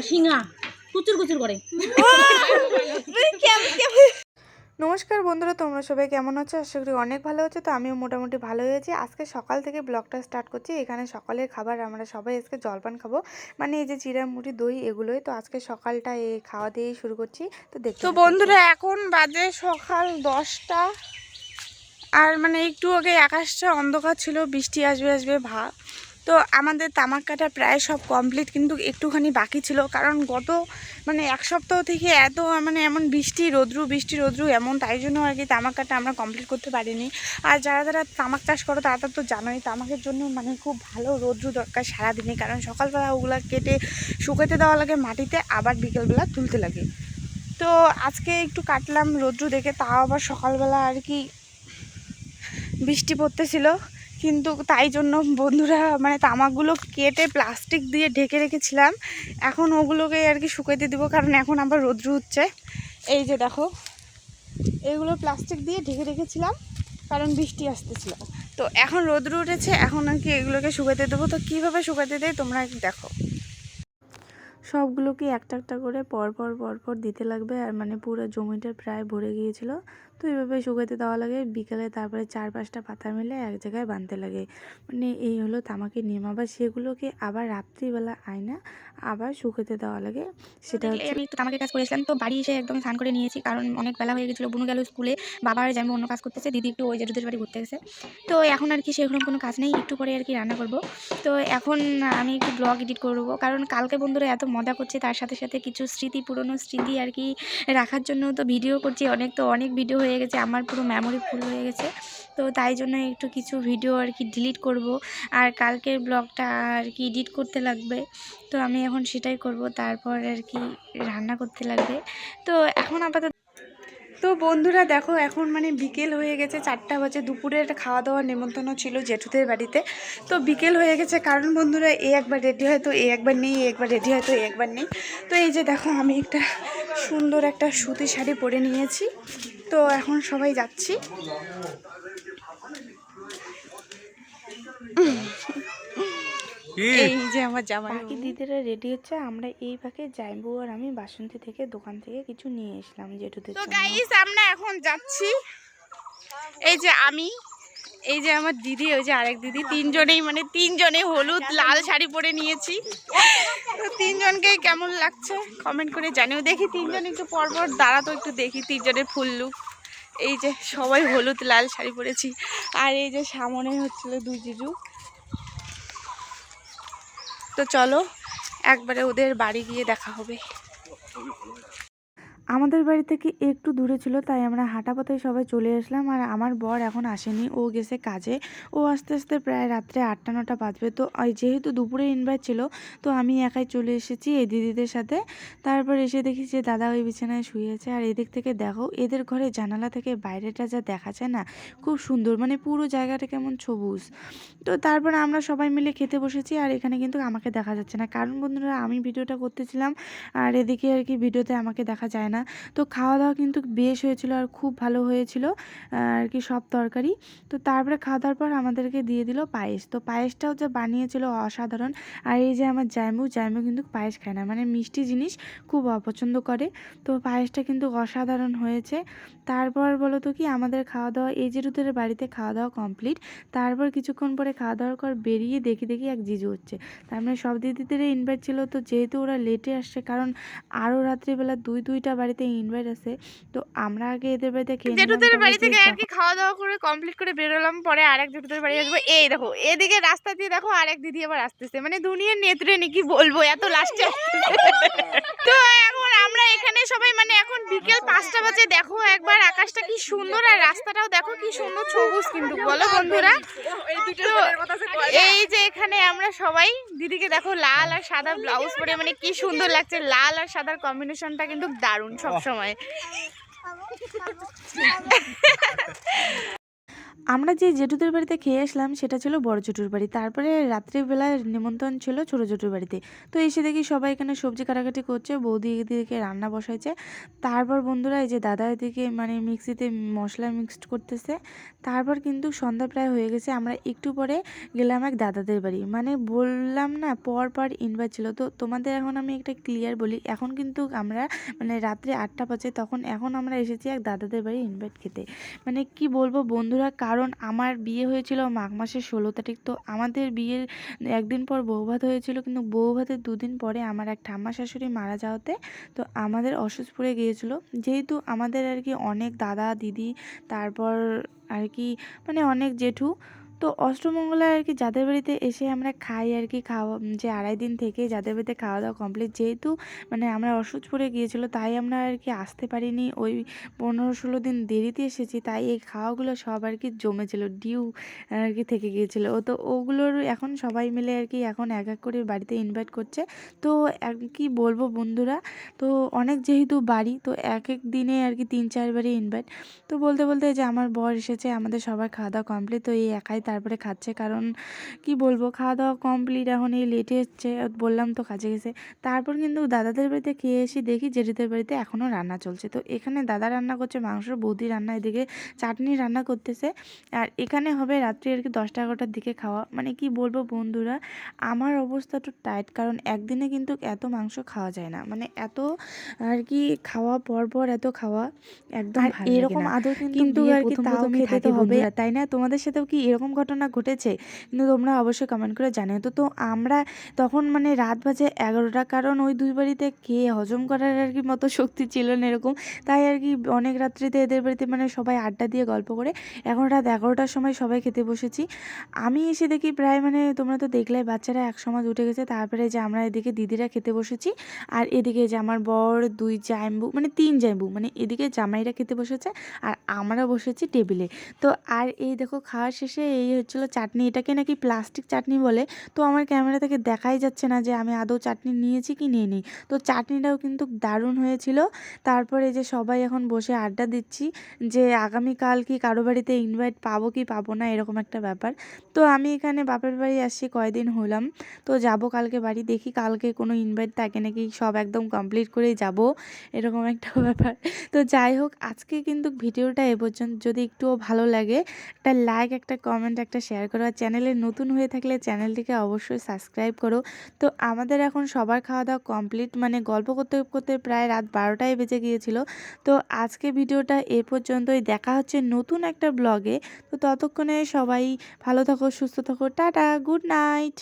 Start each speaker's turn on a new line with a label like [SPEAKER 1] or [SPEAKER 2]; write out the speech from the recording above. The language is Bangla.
[SPEAKER 1] শিঙা কুচুর কুচুর করে।
[SPEAKER 2] নমস্কার বন্ধুরা তোমরা সবাই কেমন আছো? আশা করি অনেক ভালো আছো তো আমিও মোটামুটি ভালো হয়েছি আজকে সকাল থেকে ব্লগটা স্টার্ট করছি। এখানে সকালের খাবার আমরা সবাই আজকে জলপান খাব। মানে এই যে চিড়া মুড়ি দই এগুলোই। তো আজকে সকালটা এই খাওয়া দিয়েই শুরু করছি। তো দেখতে
[SPEAKER 3] তো বন্ধুরা এখন বাজে সকাল দশটা। আর মানে একটু আগে আকাশটা অন্ধকার ছিল বৃষ্টি আসবে আসবে ভাব তো আমাদের তামাক কাটা প্রায় সব কমপ্লিট কিন্তু একটুখানি বাকি ছিল। কারণ গত মানে এক সপ্তাহ থেকে এত মানে এমন বৃষ্টি, রোদ্রু বৃষ্টি, রোদ্রু এমন, তাই জন্য আর কি তামাক কাটা আমরা কমপ্লিট করতে পারিনি। আর যারা যারা তামাক চাষ করো, তারা তো জানোই তামাকের জন্য মানে খুব ভালো রোদ্রু দরকার সারাদিনে। কারণ সকালবেলা ওগুলো কেটে শুকাতে দেওয়া লাগে মাটিতে, আবার বিকেলবেলা তুলতে লাগে। তো আজকে একটু কাটলাম রৌদ্র দেখে, তাও আবার সকালবেলা আর কি বৃষ্টি পড়তেছিল। কিন্তু তাই জন্য বন্ধুরা মানে তামাকগুলো কেটে প্লাস্টিক দিয়ে ঢেকে রেখেছিলাম। এখন ওগুলোকে আর কি শুকাইতে দিব, কারণ এখন আবার রৌদ্র হচ্ছে এই যে দেখো, এগুলো প্লাস্টিক দিয়ে ঢেকে রেখেছিলাম, কারণ বৃষ্টি আসতেছিল। তো এখন রৌদ্র উঠেছে, এখন আর কি এগুলোকে শুকাতে দেবো। তো কীভাবে শুকাতে দেয় তোমরা দেখো।
[SPEAKER 2] সবগুলোকে একটা একটা করে পর পর পর পর দিতে লাগবে? আর মানে পুরো জমিটা প্রায় ভরে গিয়েছিল। তো এইভাবে শুকাতে দেওয়া লাগে। বিকালে তারপরে চার পাঁচটা পাতা মিলে এক জায়গায় বাঁধতে লাগে। মানে এই হলো তামাকের নিয়ম। আবার সেগুলোকে আবার রাত্রিবেলা আয়না আবার শুকাতে দেওয়া লাগে। সেটা
[SPEAKER 3] আমি একটু তামাকের কাজ করেছিলাম তো বাড়ি এসে একদম স্নান করে নিয়েছি। কারণ অনেক বেলা হয়ে গেছিল। বুনু গেল স্কুলে। বাবার যেমন অন্য কাজ করতেছে দিদি একটু ওই জেঠুদের বাড়ি ঘুরতে গেছে। তো এখন আর কি সেরকম কোনো কাজ নেই। একটু পরে আর কি রান্না করব। তো এখন আমি একটু ব্লগ এডিট করব কারণ কালকে বন্ধুরা এত মজা করছে। তার সাথে সাথে কিছু স্মৃতি পুরনো স্মৃতি আর কি রাখার জন্য তো ভিডিও করছি। অনেক তো অনেক ভিডিও হয়ে গেছে, আমার পুরো মেমোরি ফুল হয়ে গেছে। তো তাই জন্য একটু কিছু ভিডিও আর কি ডিলিট করব। আর কালকের ব্লগটা আর কি এডিট করতে লাগবে। তো আমি এখন সেটাই করব, তারপর আর কি রান্না করতে লাগবে। তো এখন আপাতত তো বন্ধুরা দেখো, এখন মানে বিকেল হয়ে গেছে, চারটা বাজে দুপুরের খাওয়া দাওয়ার নেমন্তন্ন ছিল জেঠুদের বাড়িতে। তো বিকেল হয়ে গেছে, কারণ বন্ধুরা এ একবার রেডি হয়, তো এ একবার নেই, এ একবার রেডি হয়, তো এ একবার নেই। তো এই যে দেখো, আমি একটা সুন্দর একটা সুতি শাড়ি পরে নিয়েছি। তো এখন সবাই যাচ্ছি। এই যে আমার জামাই
[SPEAKER 2] বাকি দিদিরা রেডি হচ্ছে আমরা এই ফাঁকে জাইবু আর আমি বাসন্তী থেকে দোকান থেকে কিছু নিয়ে এসলাম জেঠুদের
[SPEAKER 3] তো গাইস আমরা এখন যাচ্ছি। এই যে আমি এই যে আমার দিদি, ওই যে আরেক দিদি, তিনজনেই মানে তিনজনে হলুদ লাল শাড়ি পরে নিয়েছি। তো তিনজনকেই কেমন লাগছে? কমেন্ট করে জানিও। দেখি তিনজন একটু পরপর দাঁড়াতো একটু দেখি তিনজনের ফুল লুক এই যে সবাই হলুদ লাল শাড়ি পরেছি। আর এই যে সামনে হচ্ছিল দুই জিজু। তো চলো, একবারে ওদের বাড়ি গিয়ে দেখা হবে।
[SPEAKER 2] আমাদের বাড়ি থেকে একটু দূরে ছিল, তাই আমরা হাঁটা পথে সবাই চলে আসলাম। আর আমার বর এখন আসেনি, ও গেছে কাজে। ও আস্তে আস্তে প্রায় রাত্রে আটটা, নটা বাজবে। তো যেহেতু দুপুরে ইনভাইট ছিল, তো আমি একাই চলে এসেছি এই দিদিদের সাথে। তারপর এসে দেখি যে দাদা ওই বিছানায় শুয়ে আছে। আর এদিক থেকে দেখো, এদের ঘরে জানালা থেকে বাইরেটা যা দেখা যায় না, খুব সুন্দর মানে পুরো জায়গাটা কেমন সবুজ। তো তারপর আমরা সবাই মিলে খেতে বসেছি, আর এখানে কিন্তু আমাকে দেখা যাচ্ছে না। কারণ বন্ধুরা, আমি ভিডিওটা করতেছিলাম, আর এদিকে আর কি ভিডিওতে আমাকে দেখা যায় না। তো খাওয়া দাওয়া কিন্তু বেশ হয়েছিল আর খুব ভালো হয়েছিল, আর কি সব তরকারি। তো তারপরে খাওয়া দাওয়ার পর আমাদেরকে দিয়ে দিল পায়েস। তো পায়েসটাও যে বানিয়েছিল অসাধারণ। আর এই যে আমার জায়মু জায়মু কিন্তু পায়েস খায় না মানে মিষ্টি জিনিস খুব অপছন্দ করে। তো পায়েসটা কিন্তু অসাধারণ হয়েছে। তারপর বলো তো কি, আমাদের খাওয়া দাওয়া এই যে রুদের বাড়িতে খাওয়া দাওয়া কমপ্লিট, তারপর কিছুক্ষণ পরে খাওয়া দাওয়ার পর বেরিয়ে দেখি দেখি এক জিজু হচ্ছে। তার মানে সব দিদিদের ইনভাইট ছিল, তো যেহেতু ওরা লেটে আসছে, কারণ আরও রাত্রিবেলা দুই, দুইটা বাড়িতে ইনভাইট আছে। তো আমরা আগে এদের বাড়িতে খেয়ে
[SPEAKER 3] জেঠুদের বাড়ি থেকে আর কি খাওয়া দাওয়া করে কমপ্লিট করে বেরোলাম পরে আরেক জেঠুদের বাড়ি আসব। এই দেখো এদিকে রাস্তা দিয়ে দেখো আরেক দিদি আবার আসতেছে। মানে দুনিয়ার নেত্রে নাকি বলব এত লাস্টে তো এখন আমরা এখানে সবাই মানে এখন বিকেল পাঁচটা বাজে দেখো একবার আকাশ সুন্দর আর রাস্তাটাও দেখো কি সুন্দর সবুজ কিন্তু বলো বন্ধুরা। এই যে এখানে আমরা সবাই দিদিকে দেখো লাল আর সাদা ব্লাউজ পরে মানে কি সুন্দর লাগছে। লাল আর সাদার কম্বিনেশনটা কিন্তু দারুণ সব সময়
[SPEAKER 2] আমরা যে জেঠুদের বাড়িতে খেয়ে আসলাম, সেটা ছিল বড় জেঠুর বাড়ি। তারপরে রাত্রিবেলায় নিমন্ত্রণ ছিল ছোটো জেঠুর বাড়িতে। তো এসে দেখি সবাই এখানে সবজি কাটাকাটি করছে, বৌদি এদিকে রান্না বসাইছে। তারপর বন্ধুরা এই যে দাদা এদিকে মানে মিক্সিতে মশলা মিক্সড করতেছে। তারপর কিন্তু সন্ধ্যা প্রায় হয়ে গেছে, আমরা একটু পরে গেলাম এক দাদাদের বাড়ি। মানে বললাম না, পর পর ইনভাইট ছিল। তো তোমাদের এখন আমি একটা ক্লিয়ার বলি, এখন কিন্তু আমরা মানে রাত্রে আটটা বাজে, তখন এখন আমরা এসেছি এক দাদাদের বাড়ি ইনভাইট খেতে। মানে কি বলব বন্ধুরা কারণ আমার বিয়ে হয়েছিল মাঘ মাসের ষোলো তারিখ, তো আমাদের বিয়ের একদিন পর বৌভাত হয়েছিল, কিন্তু বৌভাতের দুদিন পরে আমার এক ঠাম্মা শাশুড়ি মারা যাওয়াতে, তো আমাদের অসুস্থপুরে গিয়েছিল। যেহেতু আমাদের আর কি অনেক দাদা, দিদি, তারপর আর কি মানে অনেক জেঠু তো অষ্টমঙ্গলায় আর কি যাদের বাড়িতে এসে আমরা খাই আর কি খাওয়া যে আড়াই দিন থেকে যাদের বাড়িতে খাওয়া দাওয়া কমপ্লিট যেহেতু মানে আমরা অসুস্থপুরে গিয়েছিল, তাই আমরা আর কি আসতে পারিনি। ওই পনেরো ষোলো দিন দেরিতে এসেছি, তাই এই খাওয়াগুলো সব আর কি জমেছিল ডিউ আর কি থেকে গিয়েছিল। ও তো ওগুলোর এখন সবাই মিলে আর কি এখন এক এক করে বাড়িতে ইনভাইট করছে। তো কি বলব বন্ধুরা, তো অনেক যেহেতু বাড়ি, তো এক এক দিনে আর কি তিন চারবারই ইনভাইট তো বলতে বলতে যে আমার বর এসেছে, আমাদের সবার খাওয়া দাওয়া কমপ্লিট তো এই একাই তারপরে খাচ্ছে। কারণ কি বলব খাওয়া দাওয়া কমপ্লিট এখন এই লেটে এসছে বললাম তো কাজে গেছে। তারপর কিন্তু দাদাদের বাড়িতে খেয়ে এসে দেখি জেঠিদের বাড়িতে এখনও রান্না চলছে। তো এখানে দাদা রান্না করছে মাংস বৌদি রান্না এদিকে চাটনি রান্না করতেছে। আর এখানে হবে রাত্রি আর কি দশটা এগারোটার দিকে খাওয়া। মানে কি বলব বন্ধুরা আমার অবস্থা তো টাইট কারণ একদিনে কিন্তু এত মাংস খাওয়া যায় না। মানে এত আর কি খাওয়া পর পর এত খাওয়া একদম
[SPEAKER 1] এরকম
[SPEAKER 2] না।
[SPEAKER 1] আদর কিন্তু
[SPEAKER 2] আর কি তাও খেতে হবে। তাই না? তোমাদের সাথেও কি এরকম ঘটনা ঘটেছে, কিন্তু তোমরা অবশ্যই কমেন্ট করে জানিও। তো তো আমরা তখন মানে রাত বাজে এগারোটা, কারণ ওই দুই বাড়িতে কে হজম করার আর কি মতো শক্তি ছিল না এরকম। তাই আর কি অনেক রাত্রিতে এদের বাড়িতে মানে সবাই আড্ডা দিয়ে গল্প করে। এখন রাত এগারোটার সময় সবাই খেতে বসেছি। আমি এসে দেখি প্রায় মানে তোমরা তো দেখলে বাচ্চারা এক সমাজ উঠে গেছে। তারপরে যে আমরা এদিকে দিদিরা খেতে বসেছি, আর এদিকে যে আমার বর, দুই জাইম্বু মানে তিন জাইম্বু মানে এদিকে জামাইরা খেতে বসেছে, আর আমরা বসেছি টেবিলে। তো, আর এই দেখো, খাওয়া শেষে এই হচ্ছিল চাটনি, এটাকে নাকি প্লাস্টিক চাটনি বলে। তো আমার ক্যামেরা থেকে দেখাই যাচ্ছে না যে আমি আদৌ চাটনি নিয়েছি কি নিয়ে নিই তো চাটনিটাও কিন্তু দারুণ হয়েছিল। তারপরে যে সবাই এখন বসে আড্ডা দিচ্ছি যে আগামীকাল কি কারও বাড়িতে ইনভাইট পাবো কি পাবো না, এরকম একটা ব্যাপার। তো আমি এখানে বাপের বাড়ি আসছি, কয়দিন হলাম। তো যাব কালকে বাড়ি, দেখি কালকে কোনো ইনভাইট থাকে নাকি, সব একদম কমপ্লিট করেই যাব, এরকম একটা ব্যাপার। তো যাই হোক, আজকে কিন্তু ভিডিওটা এ পর্যন্ত, যদি একটুও ভালো লাগে, একটা লাইক একটা কমেন্ট একটা শেয়ার করো আর চ্যানেলে নতুন হয়ে থাকলে চ্যানেলটিকে অবশ্যই সাবস্ক্রাইব করো। তো আমাদের এখন সবার খাওয়া দাওয়া কমপ্লিট মানে গল্প করতে করতে প্রায় রাত বারোটায় বেজে গিয়েছিল। তো আজকে ভিডিওটা এ পর্যন্তই, দেখা হচ্ছে নতুন একটা ব্লগে তো ততক্ষণে সবাই ভালো থাকো, সুস্থ থাকো, টাটা গুড নাইট